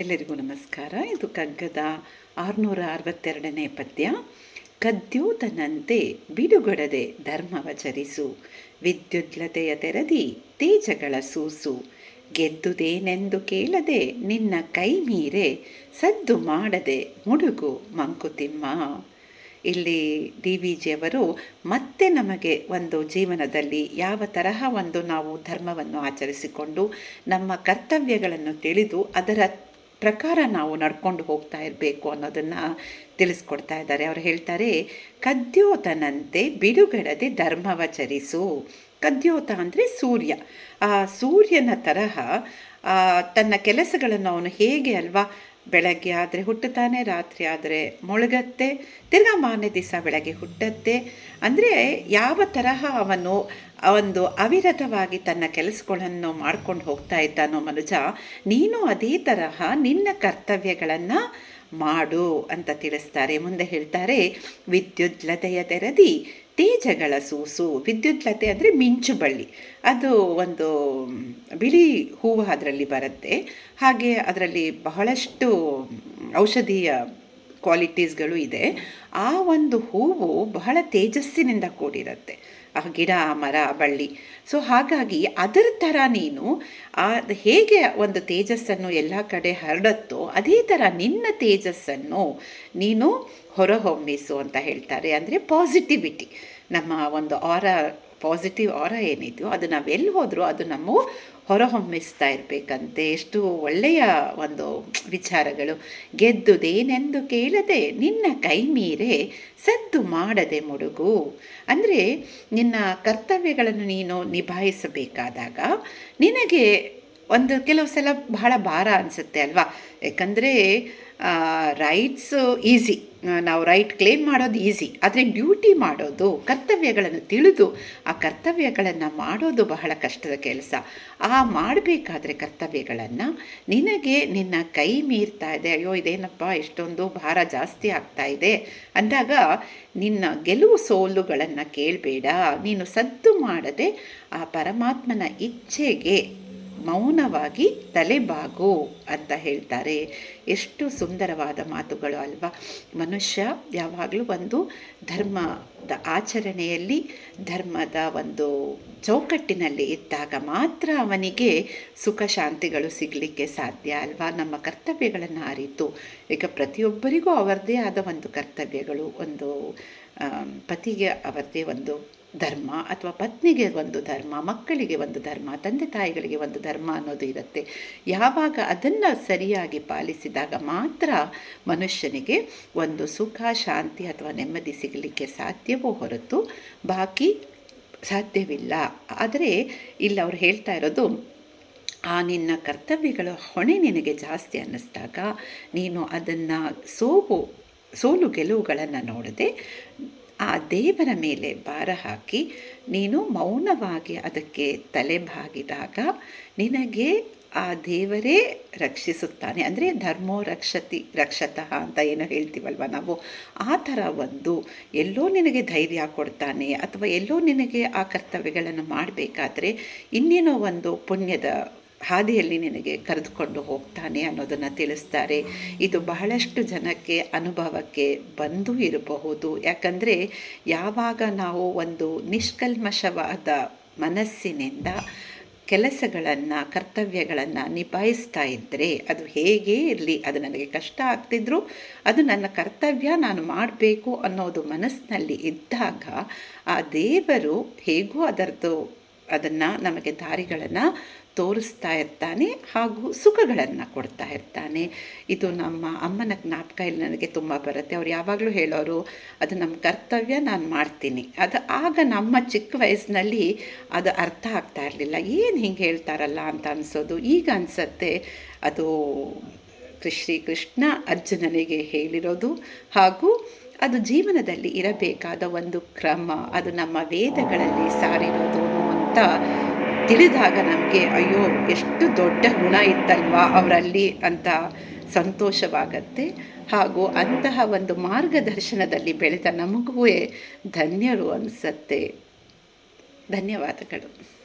ಎಲ್ಲರಿಗೂ ನಮಸ್ಕಾರ. ಇದು ಕಗ್ಗದ ಆರುನೂರ ಅರವತ್ತೆರಡನೇ ಪದ್ಯ. ಕದ್ಯೂತನಂತೆ ಬಿಡುಗಡದೆ ಧರ್ಮವಚರಿಸು ವಿದ್ಯುದ್ಲತೆಯ ತೆರದಿ ತೇಜಗಳ ಸೂಸು. ಗೆದ್ದುದೇನೆಂದು ಕೇಳದೆ ನಿನ್ನ ಕೈ ಮೀರೆ ಸದ್ದು ಮಾಡದೆ ಮುಡುಗು ಮಂಕುತಿಮ್ಮ. ಇಲ್ಲಿ ಡಿ ವಿ ಜಿಯವರು ಮತ್ತೆ ನಮಗೆ ಒಂದು ಜೀವನದಲ್ಲಿ ಯಾವ ತರಹ ಒಂದು ನಾವು ಧರ್ಮವನ್ನು ಆಚರಿಸಿಕೊಂಡು ನಮ್ಮ ಕರ್ತವ್ಯಗಳನ್ನು ತಿಳಿದು ಅದರ ಪ್ರಕಾರ ನಾವು ನಡ್ಕೊಂಡು ಹೋಗ್ತಾ ಇರಬೇಕು ಅನ್ನೋದನ್ನು ತಿಳಿಸ್ಕೊಡ್ತಾ ಇದ್ದಾರೆ. ಅವರು ಹೇಳ್ತಾರೆ, ಕದ್ಯೋತನಂತೆ ಬಿಡುಗಡದೆ ಧರ್ಮವಚರಿಸು ಕದ್ಯೋತ ಅಂದರೆ ಸೂರ್ಯ. ಆ ಸೂರ್ಯನ ತರಹ ತನ್ನ ಕೆಲಸಗಳನ್ನು ಅವನು ಹೇಗೆ ಅಲ್ವಾ ಬೆಳಗ್ಗೆ ಆದರೆ ಹುಟ್ಟುತ್ತಾನೆ, ರಾತ್ರಿ ಆದರೆ ಮುಳುಗತ್ತೆ. ತಿರ್ಗಾ ಮಾರನೇ ದಿವಸ ಬೆಳಗ್ಗೆ ಹುಟ್ಟತ್ತೆ. ಅಂದರೆ ಯಾವ ತರಹ ಅವನು ಒಂದು ಅವಿರತವಾಗಿ ತನ್ನ ಕೆಲಸಗಳನ್ನು ಮಾಡ್ಕೊಂಡು ಹೋಗ್ತಾ ಇದ್ದಾನೋ ಮನುಜ, ನೀನು ಅದೇ ತರಹ ನಿನ್ನ ಕರ್ತವ್ಯಗಳನ್ನು ಮಾಡು ಅಂತ ತಿಳಿಸ್ತಾರೆ. ಮುಂದೆ ಹೇಳ್ತಾರೆ ವಿದ್ಯುದ್ಲತೆಯ ತೆರದಿ ತೇಜಗಳ ಸೂಸು ವಿದ್ಯುತ್ಲತೆ ಅಂದರೆ ಮಿಂಚು ಬಳ್ಳಿ. ಅದು ಒಂದು ಬಿಳಿ ಹೂವು ಅದರಲ್ಲಿ ಬರುತ್ತೆ. ಹಾಗೆ ಅದರಲ್ಲಿ ಬಹಳಷ್ಟು ಔಷಧೀಯ ಕ್ವಾಲಿಟೀಸ್ಗಳು ಇದೆ. ಆ ಒಂದು ಹೂವು ಬಹಳ ತೇಜಸ್ಸಿನಿಂದ ಕೂಡಿರುತ್ತೆ. ಆ ಗಿಡ ಮರ ಬಳ್ಳಿ. ಸೊ ಹಾಗಾಗಿ ಅದರ ಥರ ನೀನು ಆ ಹೇಗೆ ಒಂದು ತೇಜಸ್ಸನ್ನು ಎಲ್ಲ ಕಡೆ ಹರಡುತ್ತೋ, ಅದೇ ಥರ ನಿನ್ನ ತೇಜಸ್ಸನ್ನು ನೀನು ಹೊರಹೊಮ್ಮಿಸು ಅಂತ ಹೇಳ್ತಾರೆ. ಅಂದರೆ ಪಾಸಿಟಿವಿಟಿ ನಮ್ಮ ಒಂದು ಆರ ಪಾಸಿಟಿವ್ ಆರ ಏನಿದೆಯೋ ಅದು ನಾವೆಲ್ಲಿ ಹೋದರೂ ಅದು ನಮ್ಮ ಹೊರಹೊಮ್ಮಿಸ್ತಾ ಇರಬೇಕಂತೆ. ಎಷ್ಟು ಒಳ್ಳೆಯ ಒಂದು ವಿಚಾರಗಳು. ಗೆದ್ದುದೇನೆಂದು ಕೇಳದೆ ನಿನ್ನ ಕೈ ಮೀರೆ ಸದ್ದು ಮಾಡದೆ ಮುಡುಗು. ಅಂದರೆ ನಿನ್ನ ಕರ್ತವ್ಯಗಳನ್ನು ನೀನು ನಿಭಾಯಿಸಬೇಕಾದಾಗ ನಿನಗೆ ಒಂದು ಕೆಲವು ಸಲ ಬಹಳ ಭಾರ ಅನಿಸುತ್ತೆ ಅಲ್ವಾ? ಯಾಕಂದರೆ ರೈಟ್ಸ್ ಈಸಿ ನಾವು ರೈಟ್ ಕ್ಲೇಮ್ ಮಾಡೋದು ಈಸಿ ಆದರೆ ಡ್ಯೂಟಿ ಮಾಡೋದು, ಕರ್ತವ್ಯಗಳನ್ನು ತಿಳಿದು ಆ ಕರ್ತವ್ಯಗಳನ್ನು ಮಾಡೋದು ಬಹಳ ಕಷ್ಟದ ಕೆಲಸ. ಆ ಮಾಡಬೇಕಾದ್ರೆ ಕರ್ತವ್ಯಗಳನ್ನು ನಿನಗೆ ನಿನ್ನ ಕೈ ಮೀರ್ತಾ ಇದೆ. ಅಯ್ಯೋ, ಇದೇನಪ್ಪ, ಎಷ್ಟೊಂದು ಭಾರ ಜಾಸ್ತಿ ಆಗ್ತಾ ಇದೆ. ಅಂದಾಗ ನಿನ್ನ ಗೆಲುವು ಸೋಲುಗಳನ್ನು ಕೇಳಬೇಡ. ನೀನು ಸದ್ದು ಮಾಡದೆ ಆ ಪರಮಾತ್ಮನ ಇಚ್ಛೆಗೆ ಮೌನವಾಗಿ ತಲೆಬಾಗು ಅಂತ ಹೇಳ್ತಾರೆ. ಎಷ್ಟು ಸುಂದರವಾದ ಮಾತುಗಳು ಅಲ್ವಾ. ಮನುಷ್ಯ ಯಾವಾಗಲೂ ಒಂದು ಧರ್ಮದ ಆಚರಣೆಯಲ್ಲಿ, ಧರ್ಮದ ಒಂದು ಚೌಕಟ್ಟಿನಲ್ಲಿ ಇದ್ದಾಗ ಮಾತ್ರ ಅವನಿಗೆ ಸುಖ ಶಾಂತಿಗಳು ಸಿಗಲಿಕ್ಕೆ ಸಾಧ್ಯ ಅಲ್ವಾ. ನಮ್ಮ ಕರ್ತವ್ಯಗಳನ್ನು ಅರಿತು. ಈಗ ಪ್ರತಿಯೊಬ್ಬರಿಗೂ ಅವರದೇ ಆದ ಒಂದು ಕರ್ತವ್ಯಗಳು, ಒಂದು ಪತಿಗೆ ಅವರದೇ ಒಂದು ಧರ್ಮ ಅಥವಾ ಪತ್ನಿಗೆ ಒಂದು ಧರ್ಮ, ಮಕ್ಕಳಿಗೆ ಒಂದು ಧರ್ಮ, ತಂದೆ ತಾಯಿಗಳಿಗೆ ಒಂದು ಧರ್ಮ ಅನ್ನೋದು ಇರುತ್ತೆ. ಯಾವಾಗ ಅದನ್ನು ಸರಿಯಾಗಿ ಪಾಲಿಸಿದಾಗ ಮಾತ್ರ ಮನುಷ್ಯನಿಗೆ ಒಂದು ಸುಖ, ಶಾಂತಿ ಅಥವಾ ನೆಮ್ಮದಿ ಸಿಗಲಿಕ್ಕೆ ಸಾಧ್ಯವೋ ಹೊರತು ಬಾಕಿ ಸಾಧ್ಯವಿಲ್ಲ. ಆದರೆ ಇಲ್ಲಿ ಅವ್ರು ಹೇಳ್ತಾ ಇರೋದು, ಆ ನಿನ್ನ ಕರ್ತವ್ಯಗಳ ಹೊಣೆ ನಿನಗೆ ಜಾಸ್ತಿ ಅನ್ನಿಸ್ದಾಗ ನೀನು ಅದನ್ನು ಸೋವು ಸೋಲು ಗೆಲುವುಗಳನ್ನು ನೋಡದೆ ಆ ದೇವರ ಮೇಲೆ ಭಾರ ಹಾಕಿ ನೀನು ಮೌನವಾಗಿ ಅದಕ್ಕೆ ತಲೆ ಬಾಗಿದಾಗ ನಿನಗೆ ಆ ದೇವರೇ ರಕ್ಷಿಸುತ್ತಾನೆ. ಅಂದರೆ ಧರ್ಮೋ ರಕ್ಷತಿ, ರಕ್ಷತಃ ಅಂತ ಏನು ಹೇಳ್ತೀವಲ್ವ ನಾವು? ಆ ಥರ ಒಂದು ಎಲ್ಲೋ ನಿನಗೆ ಧೈರ್ಯ ಕೊಡ್ತಾನೆ ಅಥವಾ ಎಲ್ಲೋ ನಿನಗೆ ಆ ಕರ್ತವ್ಯಗಳನ್ನು ಮಾಡಬೇಕಾದ್ರೆ ಇನ್ನೇನೋ ಒಂದು ಪುಣ್ಯದ ಹಾದಿಯಲ್ಲಿ ನಿನಗೆ ಕರೆದುಕೊಂಡು ಹೋಗ್ತಾನೆ ಅನ್ನೋದನ್ನು ತಿಳಿಸ್ತಾರೆ. ಇದು ಬಹಳಷ್ಟು ಜನಕ್ಕೆ ಅನುಭವಕ್ಕೆ ಬಂದು ಇರಬಹುದು. ಯಾಕಂದರೆ ಯಾವಾಗ ನಾವು ಒಂದು ನಿಷ್ಕಲ್ಮಶವಾದ ಮನಸ್ಸಿನಿಂದ ಕೆಲಸಗಳನ್ನು, ಕರ್ತವ್ಯಗಳನ್ನು ನಿಭಾಯಿಸ್ತಾ ಇದ್ದರೆ ಅದು ಹೇಗೇ ಇರಲಿ, ಅದು ನನಗೆ ಕಷ್ಟ ಆಗ್ತಿದ್ರು ಅದು ನನ್ನ ಕರ್ತವ್ಯ ನಾನು ಮಾಡಬೇಕು ಅನ್ನೋದು ಮನಸ್ಸಿನಲ್ಲಿ ಇದ್ದಾಗ ಆ ದೇವರು ಹೇಗೂ ಅದರದ್ದು ಅದನ್ನು ನಮಗೆ ದಾರಿಗಳನ್ನು ತೋರಿಸ್ತಾ ಇರ್ತಾನೆ ಹಾಗೂ ಸುಖಗಳನ್ನು ಕೊಡ್ತಾ ಇರ್ತಾನೆ. ಇದು ನಮ್ಮ ಅಮ್ಮನ ಜ್ಞಾಪಕ ಇಲ್ಲಿ ನನಗೆ ತುಂಬ ಬರುತ್ತೆ. ಅವ್ರು ಯಾವಾಗಲೂ ಹೇಳೋರು, ಅದು ನಮ್ಮ ಕರ್ತವ್ಯ, ನಾನು ಮಾಡ್ತೀನಿ. ಅದು ಆಗ ನಮ್ಮ ಚಿಕ್ಕ ವಯಸ್ಸಿನಲ್ಲಿ ಅದು ಅರ್ಥ ಆಗ್ತಾ ಇರಲಿಲ್ಲ. ಏನು ಹಿಂಗೆ ಹೇಳ್ತಾರಲ್ಲ ಅಂತ ಅನಿಸೋದು. ಈಗ ಅನಿಸತ್ತೆ, ಅದು ಶ್ರೀ ಕೃಷ್ಣ ಅರ್ಜುನನಿಗೆ ಹೇಳಿರೋದು ಹಾಗೂ ಅದು ಜೀವನದಲ್ಲಿ ಇರಬೇಕಾದ ಒಂದು ಕ್ರಮ, ಅದು ನಮ್ಮ ವೇದಗಳಲ್ಲಿ ಸಾರಿರೋದು ತಿಳಿದಾಗ ನಮಗೆ, ಅಯ್ಯೋ, ಎಷ್ಟು ದೊಡ್ಡ ಗುಣ ಇತ್ತಲ್ವಾ ಅವರಲ್ಲಿ ಅಂತ ಸಂತೋಷವಾಗತ್ತೆ. ಹಾಗೂ ಅಂತಹ ಒಂದು ಮಾರ್ಗದರ್ಶನದಲ್ಲಿ ಬೆಳೆದ ನಮಗೂ ಧನ್ಯರು ಅನಿಸತ್ತೆ. ಧನ್ಯವಾದಗಳು.